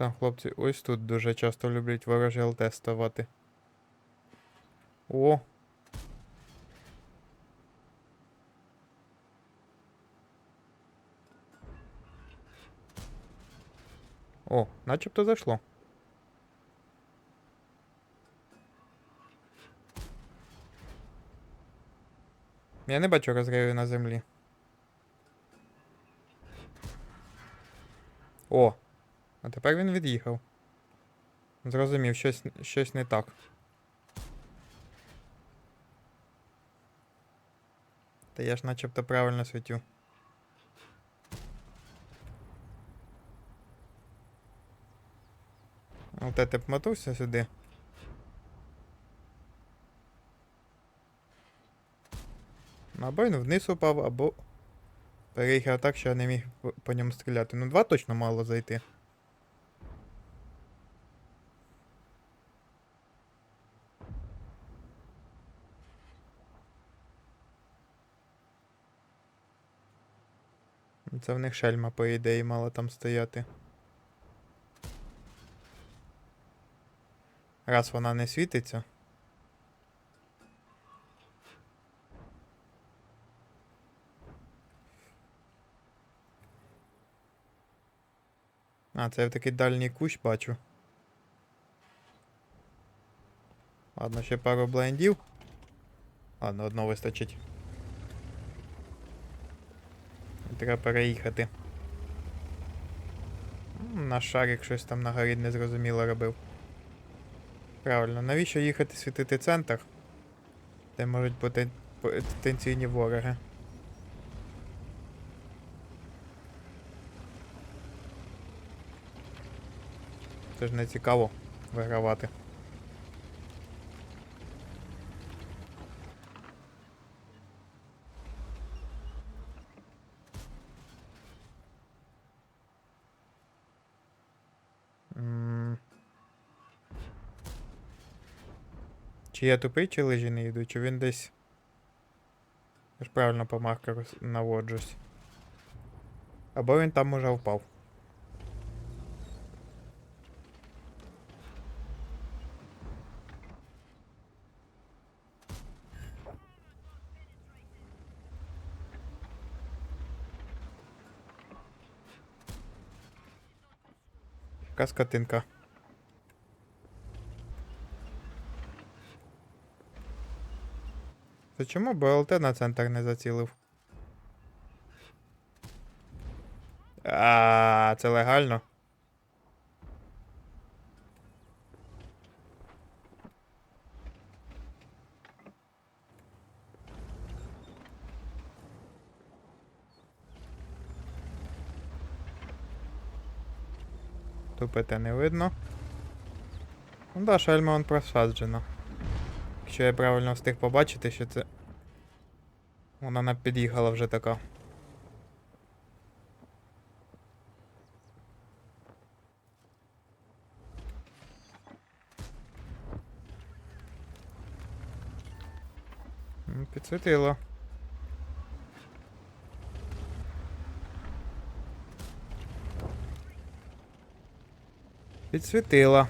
Там хлопці ось тут дуже часто люблять ворожі ЛТ ставати. О! О, начебто зайшло. Я не бачу розривів на землі. О! А тепер він від'їхав. Зрозумів, щось, щось не так. Та я ж начебто правильно світю. От ти б мотався сюди. Ну, Або він вниз упав, або переїхав так, що я не міг по ньому стріляти. Ну, два точно мало зайти. Це в них шельма, по ідеї, мала там стояти. Раз вона не світиться. А, це я в такий дальній кущ бачу. Ладно, ще пару блендів. Ладно, одного вистачить. Треба переїхати. М, Наш шарик щось там на горі незрозуміло робив. Правильно, навіщо їхати світити центр? Де можуть бути потенційні вороги. Це ж не цікаво вигравати. Чи я тупий, чи лижі не йду, чи він десь. Я ж правильно по маркеру наводжусь. Або він там уже впав. Яка скотинка. Та чому БЛТ на центр не зацілив? А, це легально. Тупите не видно. Ну да, шельма он просаджена. Якщо я правильно встиг побачити, що це. Вона під'їхала вже така. Підсвітило. Підсвітила.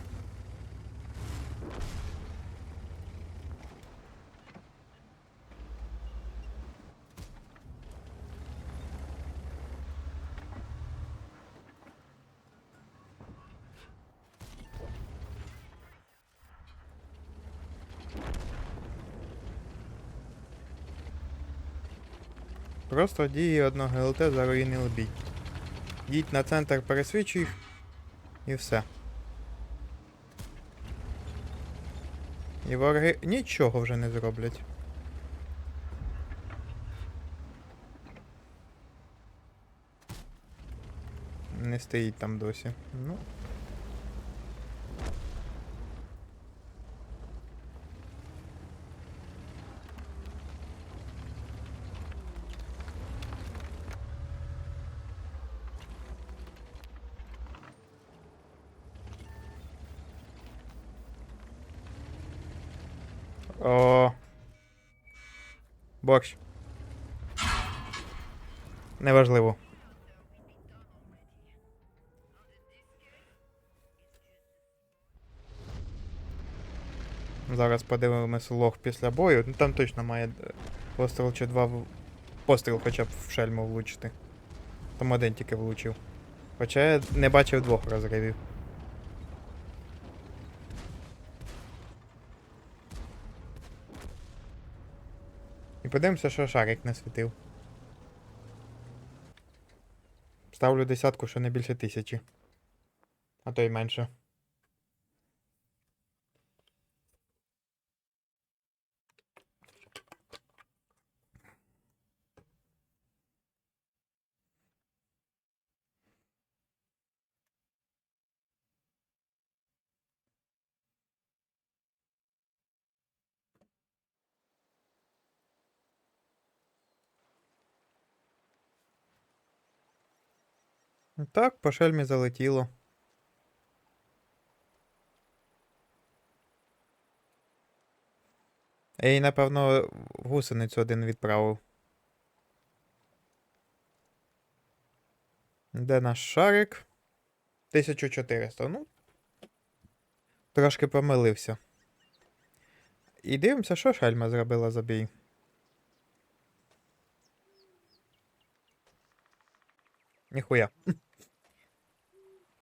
Просто дії одного ЛТ заруїнили бій. Їдь на центр, пересвічуй їх і все. І вороги нічого вже не зроблять. Не стоїть там досі. Ну. О. Бокс. Неважливо. Зараз подивимось лох після бою. Ну там точно має е, постріл чи два в... постріл хоча б в шельму влучити. Там один тільки влучив. Хоча я не бачив двох розривів. Подивимося, що шарик не світив. Ставлю десятку, що не більше тисячі. А то й менше. Так, по шельмі залетіло. Я напевно, гусеницю один відправив. Де наш шарик? 1400. Ну. Трошки помилився. І дивимося, що шельма зробила за бій. Ніхуя.